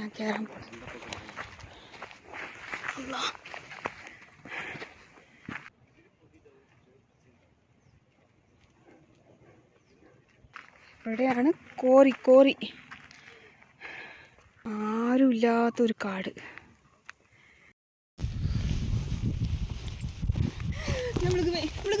ഞാൻ കയറാൻ അല്ലാ. ഇവിടെയാണ് കോറി കോറി. ആരുമില്ലാത്തൊരു കാട്. നമ്മൾ വേ-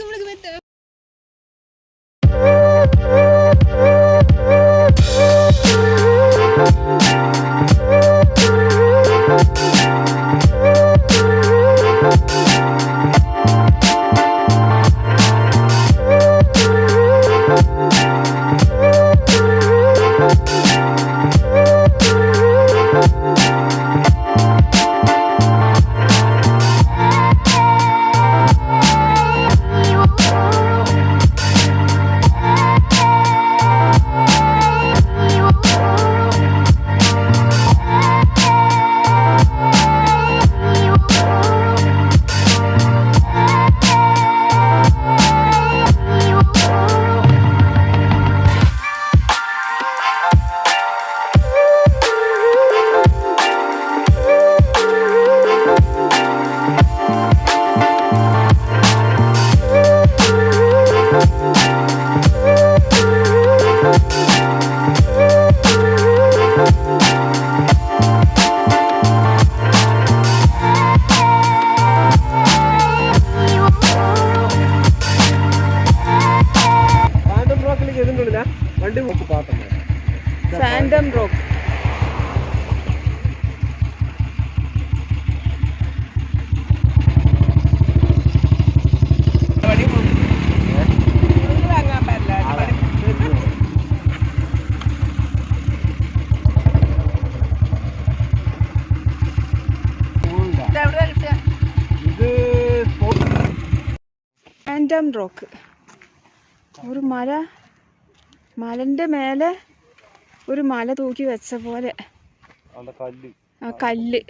റോക്ക് ഒരു മല മലന്റെ മേലെ ഒരു മല തൂക്കി വെച്ച പോലെ. ആ കല്ല്.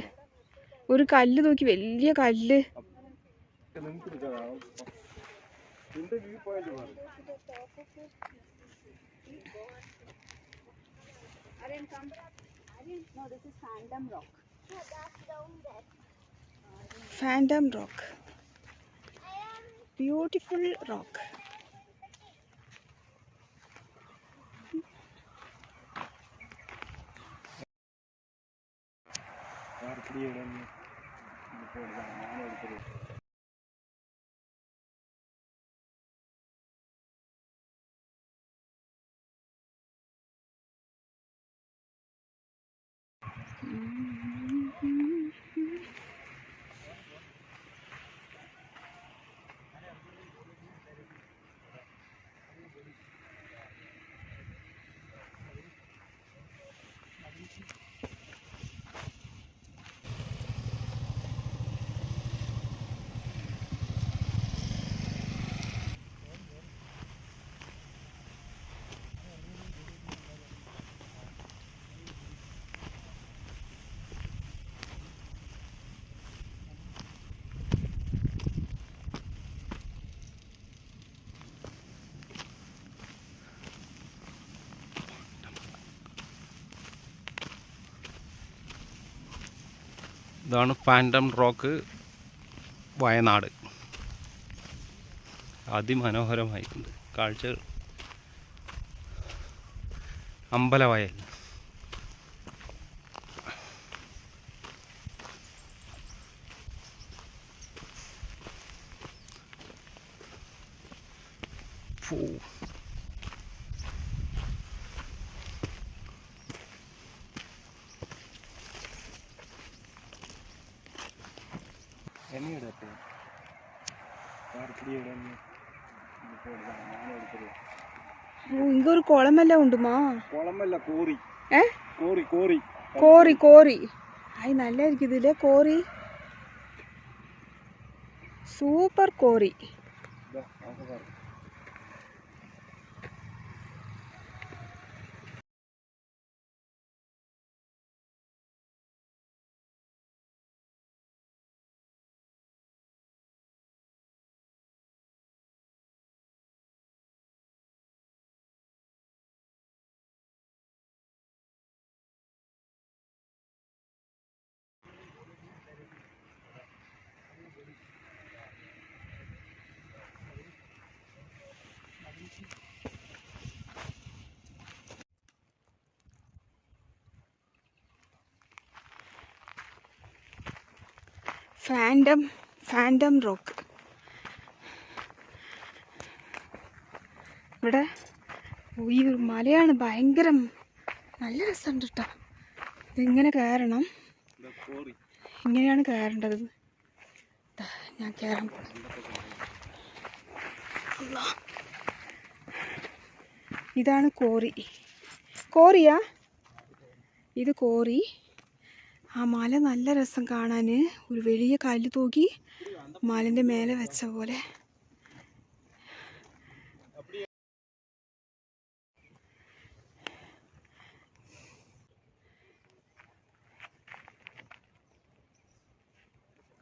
ഒരു കല്ല് തൂക്കി വലിയ കല്ല്. Phantom view beautiful rock. Mm-hmm. ഇതാണ് ഫാന്റം റോക്ക് വയനാട്. അതിമനോഹരമായിട്ടുണ്ട്. കാഴ്ചകൾ. അമ്പലവയൽ. ഇങ്ങ ഒരു കുളമെല്ലാം ഉണ്ടുമാ കുളമല്ല കോറി ഏ കോറി കോറി കോറി കോറി ആയി നല്ലായിരിക്കും ഇതില്ലേ quarry super quarry phantom phantom rock ഇവിടെ ഈ ഒരു മലയാണ് ഭയങ്കര നല്ല രസമുണ്ട് കേട്ടോ. ഇതിങ്ങനെ കയറണം. ഇങ്ങനെയാണ് കയറേണ്ടത്. ഞാൻ കയറാൻ ഇതാണ് കോറി കോറിയാ ഇത് കോറി ആ മല നല്ല രസം കാണാൻ ഒരു വലിയ കല്ല് തൂക്കി മലന്റെ മേലെ വെച്ച പോലെ.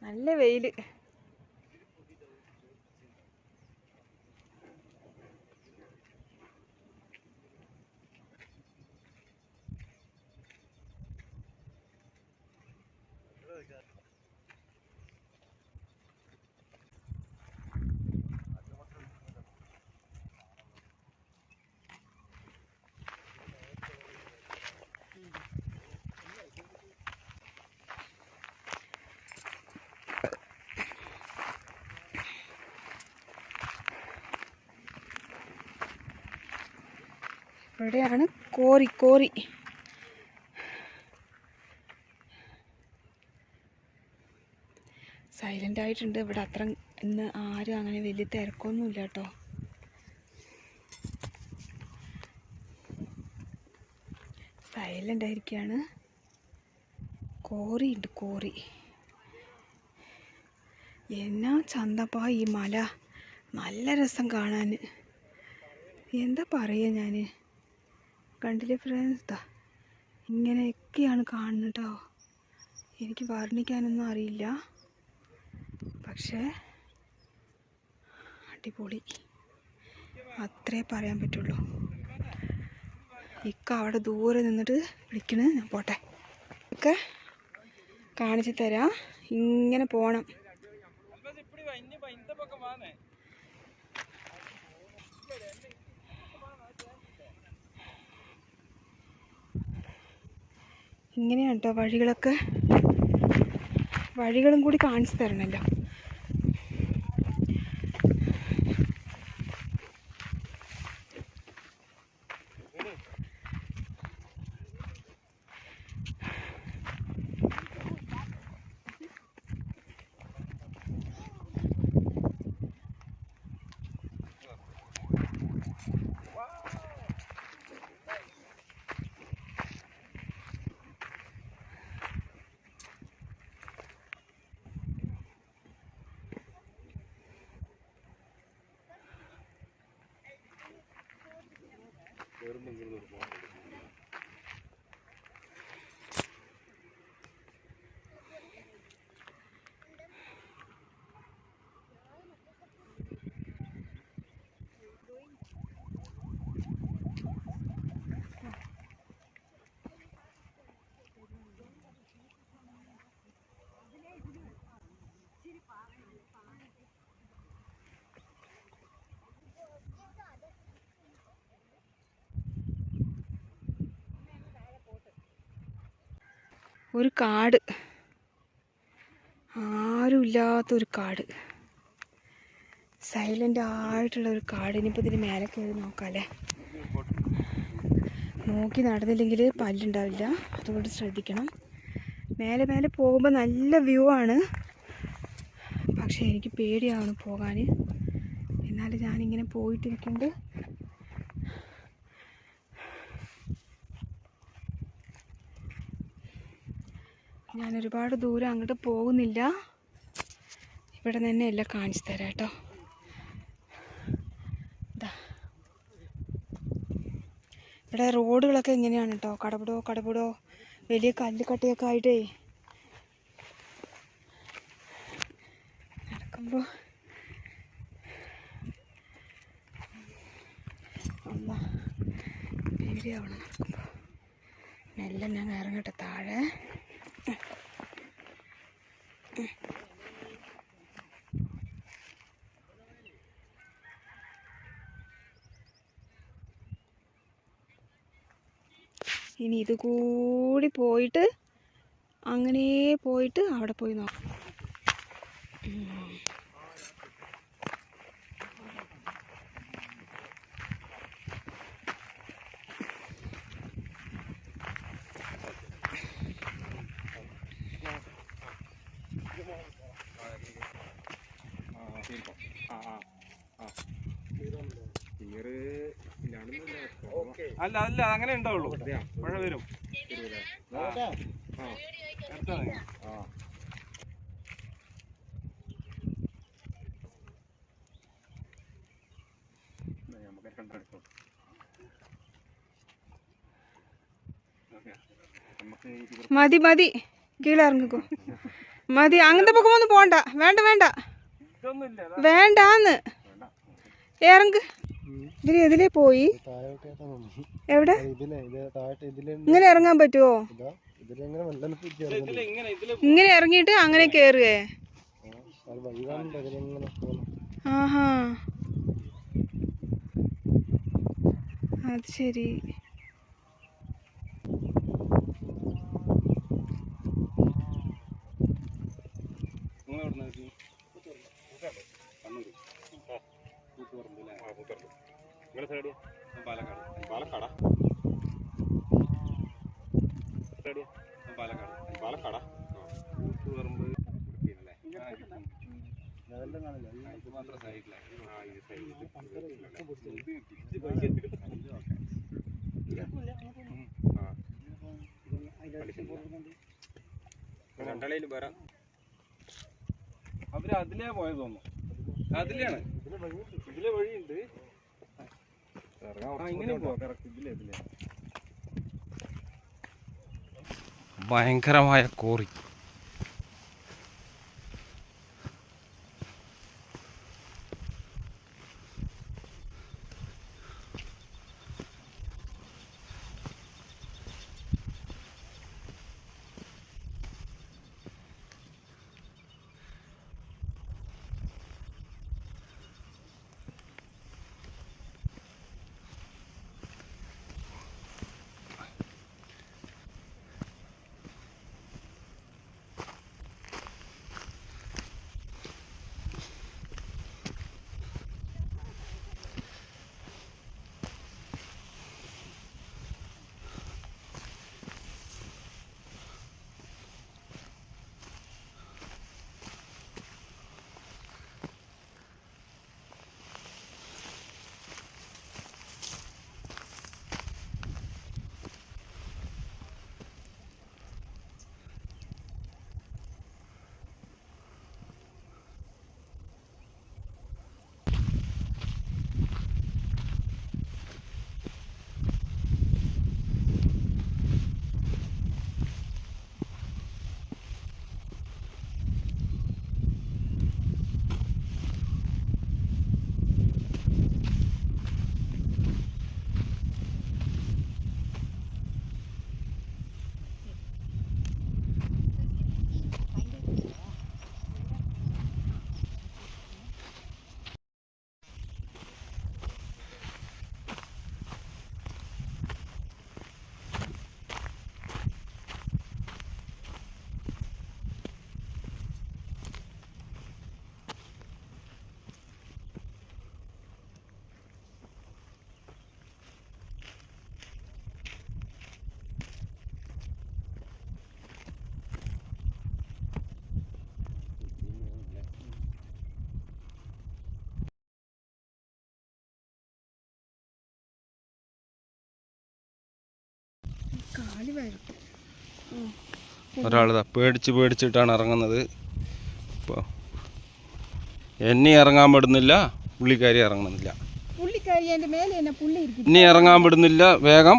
നല്ല വെയിൽ. ഇവിടെയാണ് കോറി കോറി സൈലന്റ് ആയിട്ടുണ്ട്. ഇവിടെ അത്ര ഇന്ന് ആരും അങ്ങനെ വലിയ തിരക്കൊന്നുമില്ല കേട്ടോ. സൈലന്റ് ആയിരിക്കുകയാണ് കോറി ഉണ്ട് കോറി എന്നാ ചന്തപ്പാ ഈ മല. നല്ല രസം കാണാൻ. എന്താ പറയുക ഞാൻ കണ്ടില്ലേ ഫ്രണ്ട്സ് ദാ ഇങ്ങനെയൊക്കെയാണ് കാണുന്നത് കേട്ടോ എനിക്ക് വർണിക്കാനൊന്നും അറിയില്ല. പക്ഷേ അടിപൊളി. അത്രേ പറയാൻ പറ്റുള്ളൂ. ഇക്ക അവിടെ ദൂരെ നിന്നിട്ട് വിളിക്കണേ. ഞാൻ പോട്ടെ. ഒക്കെ കാണിച്ചു തരാം. ഇങ്ങനെ പോണം. ഇങ്ങനെയാണ് കേട്ടോ വഴികളൊക്കെ. വഴികളും കൂടി കാണിച്ചു തരണമല്ലോ எறும்புங்கிறது இருக்கும் ഒരു കാട്. ആരുമില്ലാത്തൊരു കാട്. സൈലന്റ് ആയിട്ടുള്ള ഒരു കാട്. ഇനിയിപ്പോൾ ഇതിന് മേലെ കയറി നോക്കാമല്ലേ നോക്കി നടന്നില്ലെങ്കിൽ പല്ലുണ്ടാവില്ല. അതുകൊണ്ട് ശ്രദ്ധിക്കണം. മേലെ മേലെ പോകുമ്പോൾ നല്ല വ്യൂ ആണ്. പക്ഷേ എനിക്ക് പേടിയാണ് പോകാൻ എന്നാലും ഞാനിങ്ങനെ പോയിട്ടിരിക്കുന്നുണ്ട്. ഞാൻ ഒരുപാട് ദൂരം അങ്ങോട്ട് പോകുന്നില്ല. ഇവിടെ തന്നെ എല്ലാം കാണിച്ചു തരാം കേട്ടോ. ദാ. ഇവിടെ റോഡുകളൊക്കെ എങ്ങനെയാണ് കേട്ടോ. കടപുടോ കടപുടോ. വലിയ കല്ലുകട്ടയൊക്കെ ആയിട്ടേ. നടക്കുമ്പോൾ അമ്മ പേടിയാവണം നടക്കുമ്പോൾ മെല്ലെ ഞാൻ ഇറങ്ങട്ടെ താഴെ. ഇനി ഇത് കൂടി പോയിട്ട് അങ്ങനെ പോയിട്ട് അവിടെ പോയി നോക്കാം. അല്ല അല്ല അങ്ങനെ ഉണ്ടാവുള്ളൂ. മഴ വരും. മതി മതി. കീഴെ ഇറങ്ങിക്കോ മതി അങ്ങനത്തെ പൊക്കമൊന്നും പോണ്ട. വേണ്ട വേണ്ട. വേണ്ടാന്ന്. ഇറങ്ങ്. ഇതിൽ എതിലേ പോയി. എവിടെ? ഇതിലെ ഇതിലെ ഇങ്ങനെ ഇറങ്ങാൻ പറ്റുമോ ഇതിൽ ഇങ്ങനെ ഇറങ്ങിട്ട് ഇറങ്ങിയിട്ട് അങ്ങനെ കേറുകേ ആഹാ. അത് ശരി. കൂത്തുപറമ്പ് പാലക്കാട്. പാലക്കാട്. ആ, ഇത് ആ, ഇത് മാത്രം സൈഡിലായി. അവർ അതിലേ പോയത് തോന്നുന്നു അതിലെയാണ് ഇതിലെ വഴിയുണ്ട്. ആ, ഇങ്ങനെ പോവാം. കറക്റ്റ് ഇതിലെ ഇതിലെ. ഭയങ്കരമായ കോറി ഒരാളിതാ പേടിച്ച് പേടിച്ചിട്ടാണ് ഇറങ്ങുന്നത് ഇപ്പോൾ എന്നെ ഇറങ്ങാൻ വിടുന്നില്ല പുള്ളിക്കാരി ഇറങ്ങുന്നില്ല പുള്ളിക്കാരി എൻ്റെ മേലെ തന്നെ പുള്ളി ഇരിക്കും ഇനി ഇറങ്ങാൻ വിടുന്നില്ല വേഗം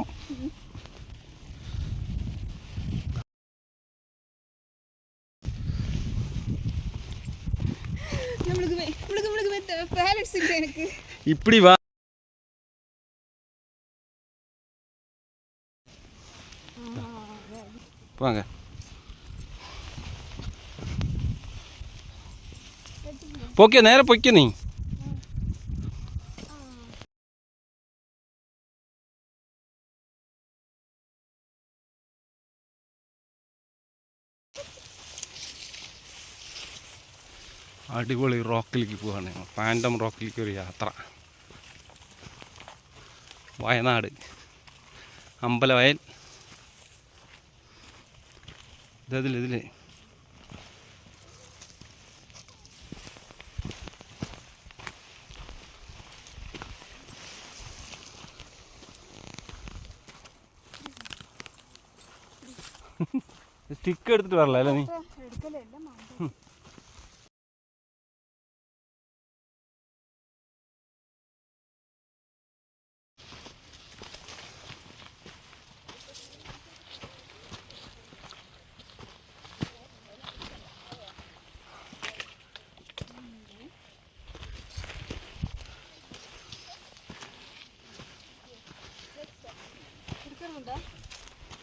நம்மளுக்கு வே- நம்மளுக்கு நம்மளுக்கு பேலன்ஸ் இல்லை எனக்கு இப்படி வா வாங்க പൊക്കെ നേരെ പൊയ്ക്ക നീ അടിപൊളി റോക്കിലേക്ക് പോവാണ് ഞങ്ങൾ പാൻഡം റോക്കിലേക്ക് ഒരു യാത്ര വയനാട് അമ്പലവയൽ ഇതിൽ ഇതിൽ സ്റ്റിക്ക് എടുത്തിട്ട് വരല അല്ലേ നീ?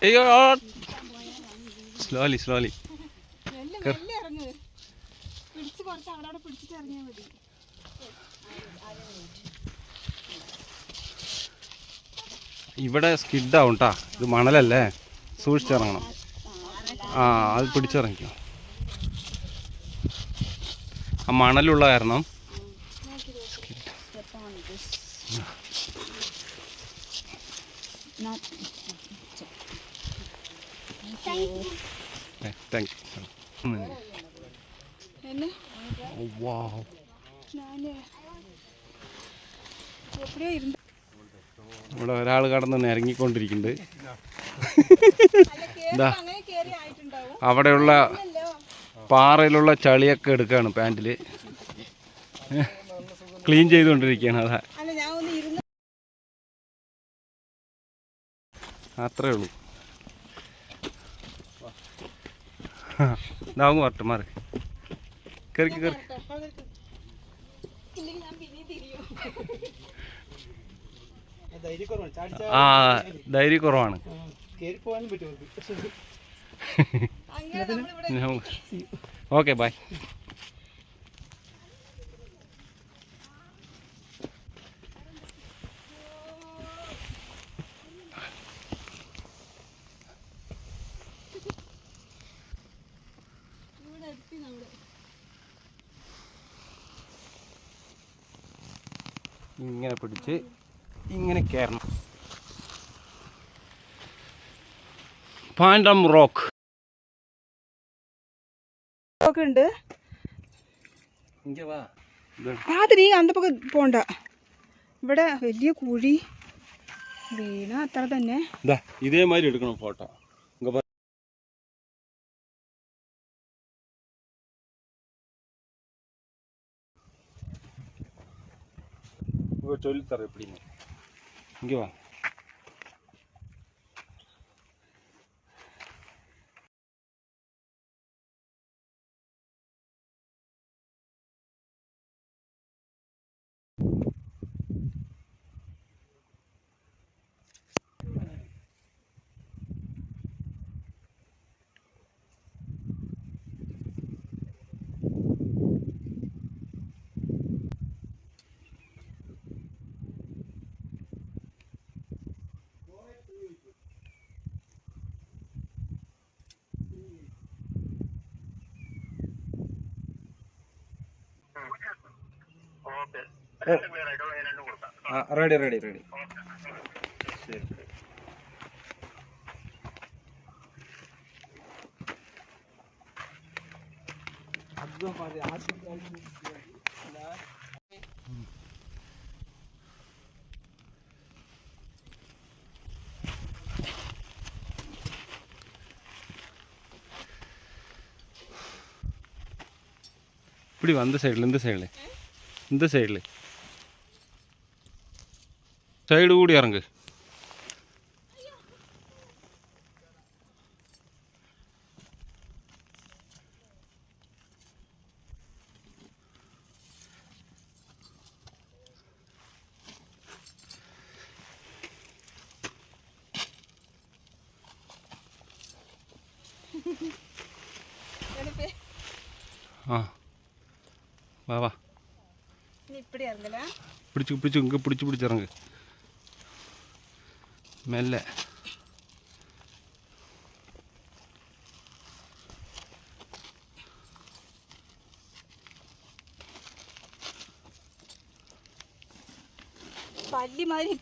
അയ്യോ സ്ലോലി സ്ലോലി ഇവിടെ സ്കിഡാവും കേട്ടാ ഇത് മണലല്ലേ? സൂക്ഷിച്ചിറങ്ങണം. ആ അത് പിടിച്ചിറങ്ങിക്കോ. ആ മണലുള്ള കാരണം താങ്ക് യു ഇവിടെ ഒരാൾ കടന്ന് ഇറങ്ങിക്കൊണ്ടിരിക്കുന്നുണ്ട് ആയിട്ടുണ്ടാവും അവിടെയുള്ള പാറയിലുള്ള ചളിയൊക്കെ എടുക്കുകയാണ് പാന്റിൽ ക്ലീൻ ചെയ്തുകൊണ്ടിരിക്കുകയാണ് അതാ. അത്രേ ഉള്ളൂ. ഇതാവും വരട്ടെ മാറി കയറി കയറി ആ ധൈര്യ കുറവാണ്. ഓക്കെ ബൈ ഇങ്ങനെ പിടിച്ച് ഇങ്ങനെ കയറണം. പാൻഡം റോക്ക്. റോക്ക് ഉണ്ട് നീ അന്തപ്പൊക്കെ പോണ്ട. ഇവിടെ വലിയ കുഴി വീണ അത്ര തന്നെ. ഇതാ ഇതേമാതിരി എടുക്കണം ഫോട്ടോ. இவ சொல்லித்தர எப்படின்னு? இங்கே வா. റെഡി റെഡി റെഡി ശരി இப்படி வா அந்த சைடில் இந்த சைடில் இந்த சைடில் സൈഡ് കൂടി ഇറങ്ങ്. ആ. വാ വാ. പിടിച്ചു പിടിച്ചു ഇങ്ങ് പിടിച്ചു പിടിച്ചിറങ്ങ് മെല്ലെ.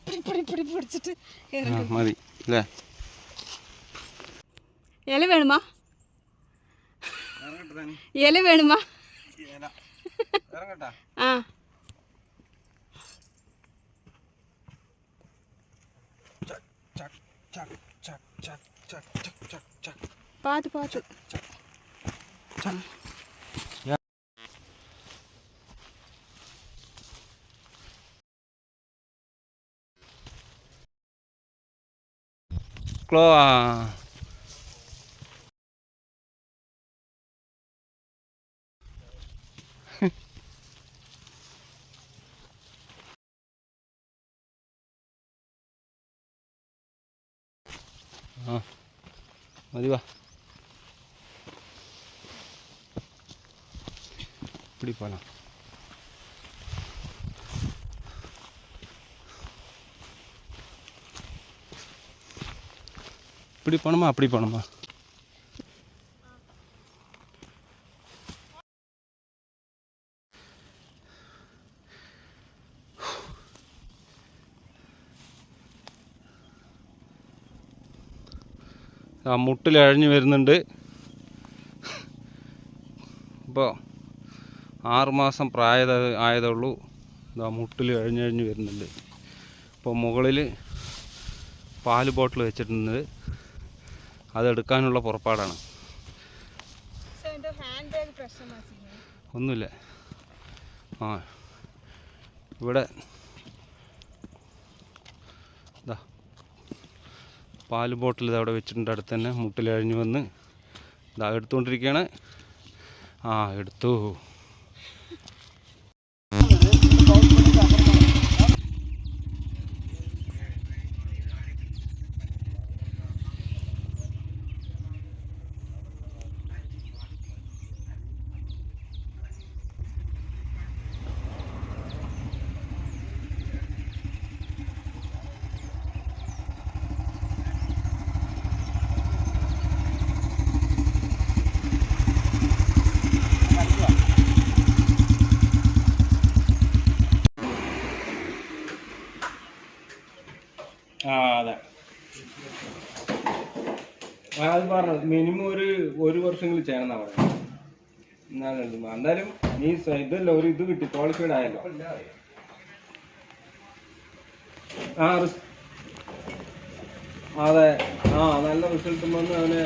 പിടി പിടി പിടിച്ചിട്ട് ഇല വേണുമാ? ഇല വേണുമാ? ആ. பார்த்து பார்த்து க்ளோ Heh. ஆ மதிவா இப்படி போகலாம் இப்படி போகணுமா அப்படி போகணுமா ആ മുട്ടിൽ അഴിഞ്ഞു വരുന്നുണ്ട്. ഇപ്പോൾ ആറുമാസം പ്രായത ആയതേ ഉള്ളൂ ഇതാ മുട്ടിൽ അഴിഞ്ഞഴിഞ്ഞ് വരുന്നുണ്ട്. അപ്പോൾ മുകളിൽ പാൽ ബോട്ടിൽ വെച്ചിട്ടുണ്ട്. അതെടുക്കാനുള്ള പുറപ്പാടാണ്. ഒന്നുമില്ല. ആ ഇവിടെ പാൽ ബോട്ടിൽ ഇത് അവിടെ വെച്ചിട്ടുണ്ട്. അടുത്ത് തന്നെ മുട്ടിലഴിഞ്ഞു വന്ന് ഇതാ എടുത്തുകൊണ്ടിരിക്കുകയാണ്. ആ എടുത്തു ആ അതെ ആ അത് പറഞ്ഞത്. മിനിമം ഒരു ഒരു വർഷമെങ്കിലും ചെയ്യണമെന്നാ പറയുന്നത്. എന്നാലും ഉണ്ട്. എന്തായാലും നീ ഇതല്ല ഒരു ഇത് കിട്ടി. ക്വാളിഫൈഡ് ആയല്ലോ. ആ അതെ. ആ നല്ല റിസൾട്ട് വന്ന് അവന്